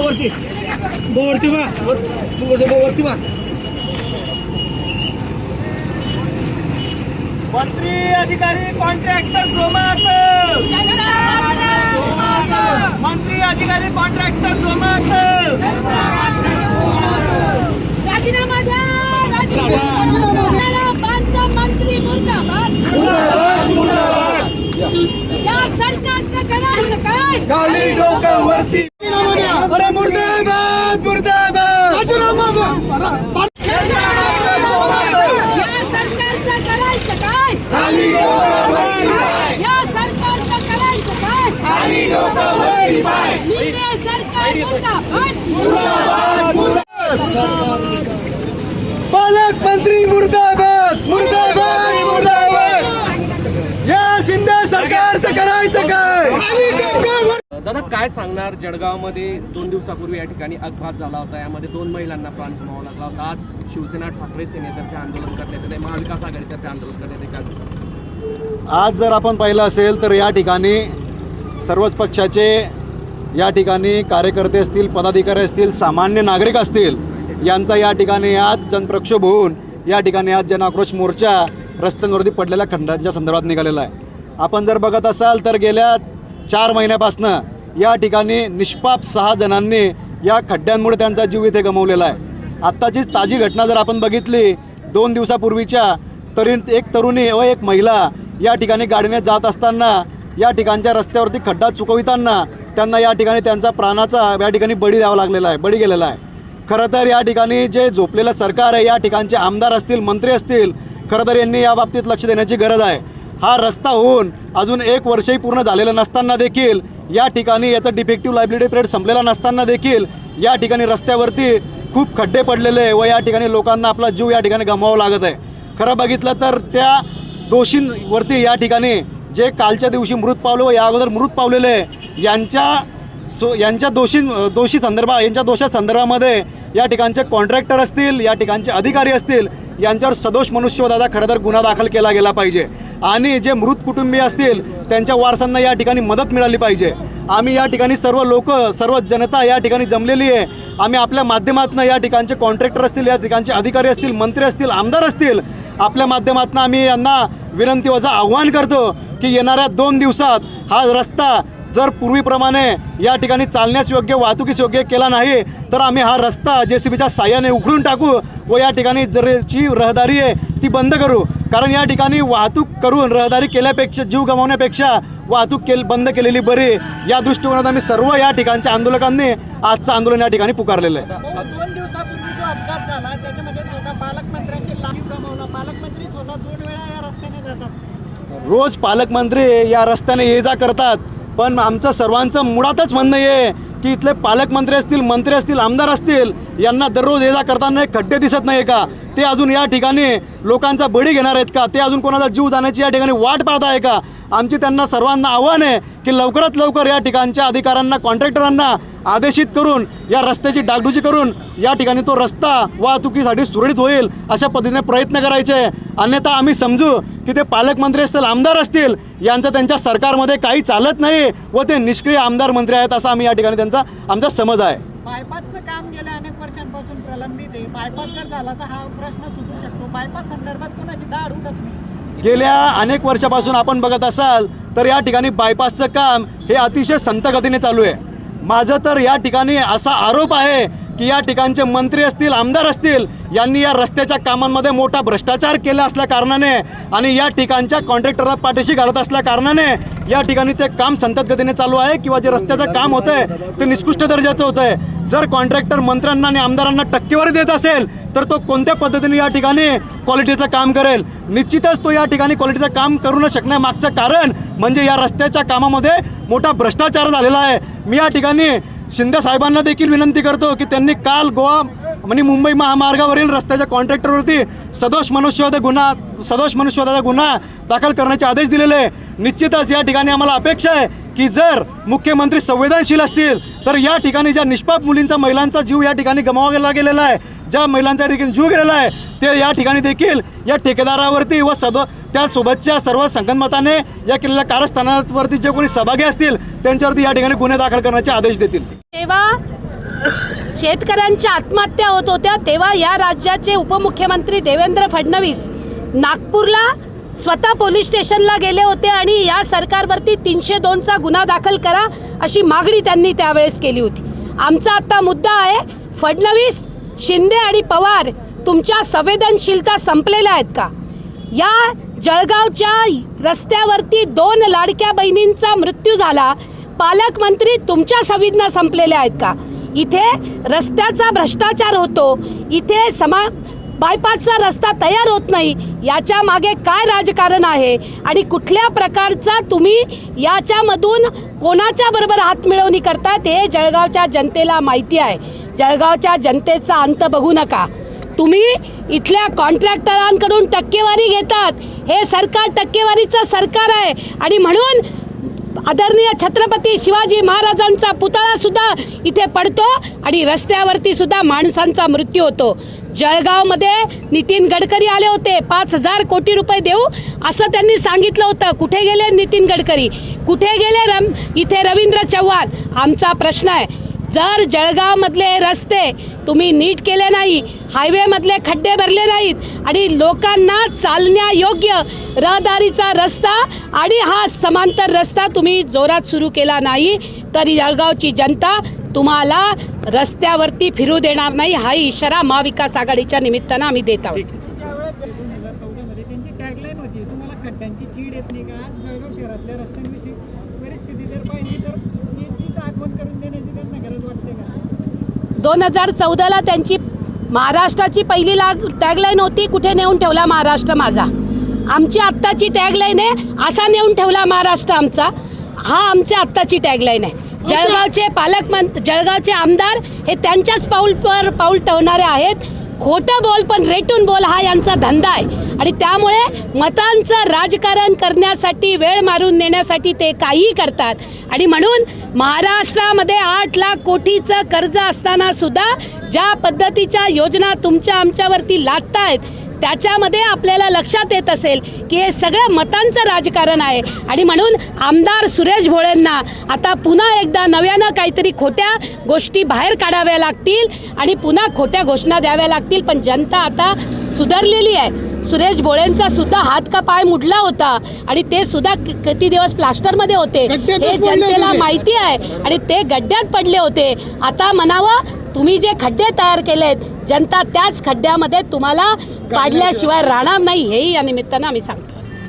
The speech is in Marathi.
वरती वरती बा वरती बा मंत्री अधिकारी कॉन्ट्रॅक्टर सोमात मंत्री अधिकारी कॉन्ट्रॅक्टर सोमात राजीनामा द्या राजीनामा बांधकाम मंत्री मुर्दाबाद या सरकारचं करायचं काय खाली डोक्यावरती अरे मुर्दाबाद मुर्दाबाद या सरकारचं करायचं काय खाली डोक्यावरती या सरकारचं करायचं काय खाली डोक्यावरती पाय निम्मे सरकार मुर्दाबाद पालकमंत्री मुर्दाबाद मुर्दाबाद मुर्दाबाद या शिंदे सरकारचं करायचं काय दादा काय सांगणार? जळगावमध्ये दोन दिवसापूर्वी या ठिकाणी अपघात झाला होता. यामध्ये दोन महिलांना प्राण गमावा लागला होता. आज शिवसेना ठाकरे सेनेतर्फे आंदोलन करण्यात येते. महाविकास आघाडीतर्फे आंदोलन करण्यात येते. काय सांगणार? आज जर आपण पाहिलं असेल तर या ठिकाणी सर्वच पक्षाचे या ठिकाणी कार्यकर्ते असतील पदाधिकारी असतील सामान्य नागरिक असतील यांचा या ठिकाणी आज जनप्रक्षोभ होऊन या ठिकाणी आज जनआक्रोश मोर्चा रस्त्यांवरती पडलेल्या खंडांच्या संदर्भात निघालेला आहे. आपण जर बघत असाल तर गेल्या चार महिन्यापासनं या ठिकाणी निष्पाप सहा जणांनी या खड्ड्यांमुळे त्यांचा जीव इथे गमावलेला आहे. आत्ताचीच ताजी घटना जर आपण बघितली दोन दिवसापूर्वीच्या तरी एक तरुणी व एक महिला या ठिकाणी गाडीने जात असताना या ठिकाणच्या रस्त्यावरती खड्डा चुकविताना त्यांना या ठिकाणी त्यांचा प्राणाचा या ठिकाणी बळी द्यावा लागलेला आहे बळी गेलेला आहे. खरं तर या ठिकाणी जे झोपलेलं सरकार आहे या ठिकाणचे आमदार असतील मंत्री असतील खरं तर यांनी या बाबतीत लक्ष देण्याची गरज आहे. हा रस्ता होऊन अजून एक वर्षही पूर्ण झालेलं नसताना देखील या ठिकाणी याचा डिफेक्टिव्ह लायबिलिटी पिरियड संपलेला नसताना देखील या ठिकाणी रस्त्यावरती खूप खड्डे पडलेले व या ठिकाणी लोकांना आपला जीव या ठिकाणी गमवावा लागत आहे. खरं बघितलं तर त्या दोषींवरती या ठिकाणी जे कालच्या दिवशी मृत पावले व या अगोदर मृत पावलेले यांच्या सो यांच्या दोषी दोषी संदर्भा यांच्या दोषा संदर्भामध्ये या ठिकाणचे कॉन्ट्रॅक्टर असतील या ठिकाणचे अधिकारी असतील यांच्यावर सदोष मनुष्यवधाचा खरं तर गुन्हा दाखल केला गेला पाहिजे. आणि जे मृत कुटुंबीय असतील त्यांच्या वारसांना या ठिकाणी मदत मिळाली पाहिजे. आम्ही या ठिकाणी सर्व लोक सर्व जनता या ठिकाणी जमलेली आहे. आम्ही आपल्या माध्यमातून या ठिकाणचे कॉन्ट्रॅक्टर असतील या ठिकाणचे अधिकारी असतील मंत्री असतील आमदार असतील आपल्या माध्यमातून आम्ही यांना विनंती वजा आव्हान करतो की येणाऱ्या दोन दिवसात हा रस्ता जर पूर्वीप्रमाणे या ठिकाणी चालण्यास योग्य वाहतुकीस योग्य केला नाही तर आम्ही हा रस्ता जे सी बीच्या साह्याने उखडून टाकू व या ठिकाणी जर जी रहदारी आहे ती बंद करू. कारण या ठिकाणी वाहतूक करून रहदारी केल्यापेक्षा जीव गमावण्यापेक्षा वाहतूक केल बंद केलेली बरी. या दृष्टिकोनात आम्ही सर्व या ठिकाणच्या आंदोलकांनी आजचं आंदोलन या ठिकाणी पुकारलेलं आहे. रोज पालकमंत्री या रस्त्याने ये जा करतात. पण आमचं सर्वांचं मुळातच म्हणणं आहे की इथले पालकमंत्री असतील मंत्री असतील आमदार असतील यांना दररोज ये जा करताना एक खड्डे दिसत नाही का? ते अजून या ठिकाणी लोकांचा बळी घेणार आहेत का? ते अजून कोणाचा जीव जाण्याची या ठिकाणी वाट पाहत आहे का? आमची त्यांना सर्वांना आव्हान आहे की लवकरात लवकर या ठिकाणच्या अधिकाऱ्यांना कॉन्ट्रॅक्टरांना आदेशित करून या रस्त्याची डागडुजी करून या ठिकाणी तो रस्ता वाहतुकीसाठी सुरळीत होईल अशा पद्धतीने प्रयत्न करायचे. अन्यथा आम्ही समजू की ते पालकमंत्री असतील आमदार असतील यांचं त्यांच्या सरकारमध्ये काही चालत नाही व ते निष्क्रिय आमदार मंत्री आहेत असा आम्ही या ठिकाणी त्यांचा आमचा समज आहे. बायपासचं काम गेल्या अनेक वर्षांपासून प्रलंबित आहे. बायपास जर झाला तर हा प्रश्न सुटू शकतो. बायपास संदर्भात कोणाची दाढ उठत नाही. गेल्या अनेक वर्षापासून आपण बघत असाल तर या ठिकाणी बायपासचं काम हे अतिशय संतगतीने चालू आहे. माझं तर या ठिकाणी असा आरोप आहे की या ठिकाणचे मंत्री असतील आमदार असतील यांनी या रस्त्याच्या कामांमध्ये मोठा भ्रष्टाचार केला असल्या कारणाने आणि या ठिकाणच्या कॉन्ट्रॅक्टरला पाठीशी घालत असल्या कारणाने या ठिकाणी ते काम संतत गतीने चालू आहे किंवा जे रस्त्याचं काम होतं आहे ते निकृष्ट दर्जाचं होतं आहे जर कॉन्ट्रॅक्टर मंत्र्यांना आणि आमदारांना टक्केवारी देत असेल तर तो कोणत्या पद्धतीने या ठिकाणी क्वालिटीचं काम करेल? निश्चितच तो या ठिकाणी क्वालिटीचं काम करू न शकण्यामागचं कारण म्हणजे या रस्त्याच्या कामामध्ये मोठा भ्रष्टाचार झालेला आहे. मी या ठिकाणी शिंदे साहेबांना देखील विनंती करतो की त्यांनी काल गोवा म्हणजे मुंबई महामार्गावरील रस्त्याच्या कॉन्ट्रॅक्टरवरती सदोष मनुष्यवध गुन्हा सदोष मनुष्यवधाचा गुन्हा दाखल करण्याचे आदेश दिलेले आहे. निश्चितच या ठिकाणी आम्हाला अपेक्षा आहे की जर मुख्यमंत्री संवेदनशील असतील तर या ठिकाणी ज्या निष्पाप मुलींचा महिलांचा जीव या ठिकाणी गमावला गेलेला आहे ज्या महिलांचा ठिकाणी जीव गेलेला आहे ते या ठिकाणी देखील या ठेकेदारावरती व सद त्यासोबतच्या सर्व संगनमताने या केलेल्या कारस्थानावरती जे कोणी सहभागी असतील त्यांच्यावरती या ठिकाणी गुन्हे दाखल करण्याचे आदेश देतील. तेव्हा शेतकऱ्यांच्या आत्महत्या होत होत्या तेव्हा या राज्याचे उपमुख्यमंत्री देवेंद्र फडणवीस नागपूरला स्वतः पोलीस स्टेशनला गेले होते आणि या सरकारवरती तीनशे दोनचा गुन्हा दाखल करा अशी मागणी त्यांनी त्यावेळेस केली होती. आमचा आता मुद्दा आहे फडणवीस शिंदे आणि पवार तुमच्या संवेदनशीलता संपलेल्या आहेत का? या जळगावच्या रस्त्यावरती दोन लाडक्या बहिणींचा मृत्यू झाला पालकमंत्री तुमच्या संवेदना संपलेल्या आहेत का? इथे रस्त्याचा भ्रष्टाचार होतो. इथे समा बायपासचा रस्ता तयार होत नाही. याच्या मागे काय राजकारण आहे? आणि कुठल्या प्रकारचा तुम्ही याच्यामधून कोणाच्या बरोबर हात मिळवणी करतात हे जळगावच्या जनतेला माहिती आहे. जळगावच्या जनतेचा अंत बघू नका. तुम्ही इथल्या कॉन्ट्रॅक्टरांकडून टक्केवारी घेतात. हे सरकार टक्केवारीचं सरकार आहे. आणि म्हणून आदरणीय छत्रपती शिवाजी महाराजांचा पुतळा सुद्धा इथे पडतो आणि रस्त्यावरती सुद्धा माणसांचा मृत्यू होतो. जळगावमध्ये नितीन गडकरी आले होते. पाच हजार कोटी रुपये देऊ असं त्यांनी सांगितलं होतं. कुठे गेले नितीन गडकरी? कुठे गेले रम इथे रवींद्र चव्हाण? आमचा प्रश्न आहे. जर जळगावमधले रस्ते तुम्ही नीट केले नाही हायवेमधले खड्डे भरले नाहीत आणि लोकांना चालण्यायोग्य रहदारीचा रस्ता आणि हा समांतर रस्ता तुम्ही जोरात सुरू केला नाही तर जळगावची जनता तुम्हाला रस्त्यावरती फिरू देणार नाही. हा इशारा महाविकास आघाडीच्या निमित्तानं आम्ही देत आहोत. खड्ड्यांची चीड येत नाही का? आज जळगाव शहरातल्या रस्त्यांविषयी परिस्थिती जर पाहिली तर दोन हजार चौदाला त्यांची महाराष्ट्राची पहिली लाग टॅगलाईन होती कुठे नेऊन ठेवला महाराष्ट्र माझा? आमची आत्ताची टॅगलाईन आहे असा नेऊन ठेवला महाराष्ट्र आमचा. हा आमची आत्ताची टॅगलाईन आहे. जळगावचे पालकमंत जळगावचे आमदार हे त्यांच्याच पाऊलवर पाऊल ठेवणारे आहेत. खोटं बोल पण रेटून बोल हा यांचा धंदा आहे. आणि त्यामुळे मतांचं राजकारण करण्यासाठी वेळ मारून नेण्यासाठी ते काहीही करतात. आणि म्हणून महाराष्ट्रामध्ये आठ लाख कोटीचं कर्ज असताना सुद्धा ज्या पद्धतीच्या योजना तुमच्या आमच्यावरती लादतायत त्याच्यामध्ये आपल्याला लक्षात येत असेल की हे सगळं मतांचं राजकारण आहे. आणि म्हणून आमदार सुरेश भोळेंना आता पुन्हा एकदा नव्यानं काहीतरी खोट्या गोष्टी बाहेर काढाव्या लागतील आणि पुन्हा खोट्या घोषणा द्याव्या लागतील. पण जनता आता सुधारलेली आहे. सुरेश भोळेंचा सुद्धा हात का पाय मुडला होता आणि ते सुद्धा किती दिवस प्लास्टरमध्ये होते. हे जनतेला माहिती आहे आणि ते गड्ड्यात पडले होते. आता म्हणावं तुम्ही जे खड्डे तयार केलेत जनता त्याच खड्ड्यामध्ये तुम्हाला पाडल्याशिवाय राहणार नाही हेही या निमित्तानं आम्ही सांगतो.